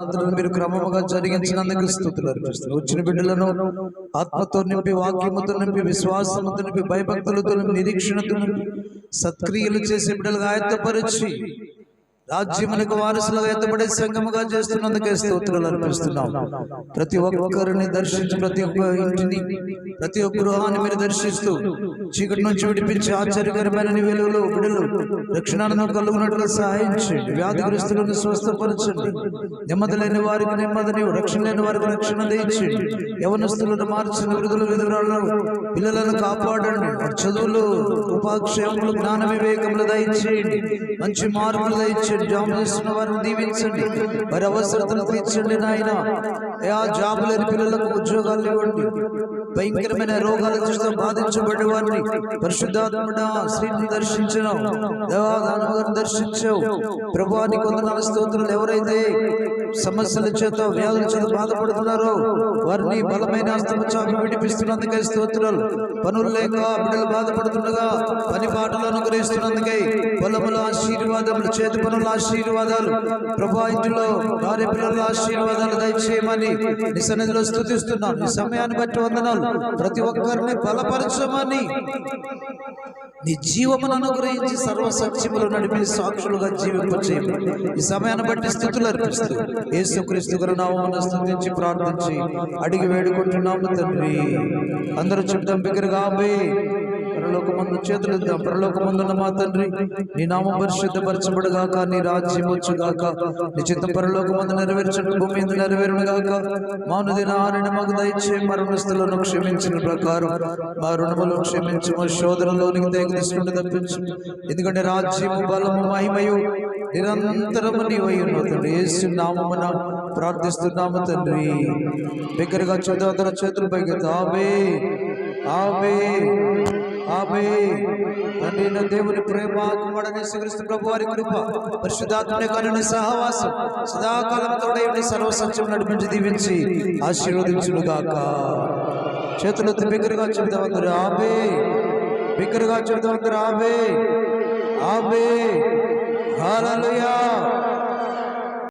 అందరూ మీరు క్రమముగా జరిగించినందుకు స్థుతులు అర్పిస్తున్నారు. వచ్చిన బిడ్డలను ఆత్మతో నింపి వాక్యముతో నింపి విశ్వాసముతో నింపి భయభక్తులతో నింపి నిరీక్షణతో నింపి సత్క్రియలు చేసే బిడ్డలుగా ఆయత్తపరిచి రాజ్యములకు వారసులుగా ఎత్తబడే సంఘముగా చేస్తున్నందుకే స్తోత్రాలు అర్పిస్తున్నాం. ప్రతి ఒక్కరిని దర్శించి ప్రతి ఒక్క ఇంటిని ప్రతి ఒక్క గృహాన్ని మీరు దర్శిస్తూ చీకటి నుంచి విడిపించి ఆశ్చర్యకరమైన నీ వెలుగులో రక్షణను కలుగునట్లు సహాయించి వ్యాధిగ్రస్తులను స్వస్థపరచండి. నెమ్మది లేని వారికి నెమ్మదిని రక్షణ లేని వారికి రక్షణ దయచేయండి. యవనస్తులను మార్చిన విడుదల విధురాలను పిల్లలను కాపాడండి. చదువులు ఉపాక్షేమములు జ్ఞాన వివేకములు దయచేయండి. మంచి మార్పులు దయచేయండి. జాబ్ చేస్తున్న వారు దీవించండి. వారి అవసరతలు తీర్చండి నాయన. ఆ జాబ్ లేని పిల్లలకు ఉద్యోగాలు ఇవ్వండి. భయంకరమైన రోగాల చూస్తూ బాధించబడి వారిని పరిశుద్ధాత్మడ శ్రీని దర్శించడం దేవాదానం గారిని దర్శించావు ప్రభాని నల స్తోత్రాలు ఎవరైతే సమస్యల చేత వ్యాధుల చేత బాధపడుతున్నారు. వారిని బలమైన హస్తము చాపి విడిపిస్తున్నందుకే స్తోత్రాలు. పనులు లేక బిడ్డలు బాధపడుతుండగా పని పాటలు అనుగ్రహిస్తున్నందుకై పొలముల ఆశీర్వాదములు చేతి పనుల ఆశీర్వాదాలు. ప్రభా ఇంటిలో భార్య పిల్లల ఆశీర్వాదాలు దయచేయమని నీ సన్నిధిలో స్థుతిస్తున్నాను నీ సమయాన్ని బట్టి వందనాలు. ప్రతి ఒక్కరిని బలపరచమని నీ జీవమును అనుగ్రహించి సర్వసత్యములు నడిపి సాక్షులుగా జీవింపచేయమని ఈ సమయాన్ని బట్టి స్థుతులు అర్పిస్తూ యేసుక్రీస్తు గురునామమున స్థుతించి ప్రార్థించి అడిగి వేడుకుంటున్నాము తండ్రి. అందరూ చుట్టం బిగ్గరగా ఆమె పరలోక ముందు చేతులు ఇద్దాం ముందున్న మా తండ్రి నీ నామం పరిశుద్ధపరచబడుగాక నీ రాజ్యం వచ్చుగాక నీ చిత్తం పరలోక ముందు నెరవేర్చడం భూమి మీద నెరవేరుగాక మాను దినాన్ని మాకు దయచే మరణస్తులను క్షమించిన ప్రకారం మా రుణములు క్షమించి మా శోధనలోనికి దేగ తీసుకుంటూ తప్పించు. ఎందుకంటే రాజ్యము బలము మహిమయు నిరంతరము నీవై ఉన్నావు తండ్రి. యేసు నామమున ప్రార్థిస్తున్నాము తండ్రి. దగ్గరగా చూద్దాం అందరూ చేతులు పైకి ఆమె ఆమె ఆమె తండ్రి అయిన దేవుని ప్రేమ కుమారుని శ్రీకృష్ణ ప్రభు వారి కృప పరిశుద్ధాత్మని కనుని సహవాసం సదాకాలం తోడై సర్వసత్యం నడిపించి దీవించి ఆశీర్వదించుడుగాక చేతులతో బిగ్గరగా చెబుతాం అందరూ ఆమె బిగ్గరగా చెబుతాం అందరూ ఆమె ఆమె Hallelujah.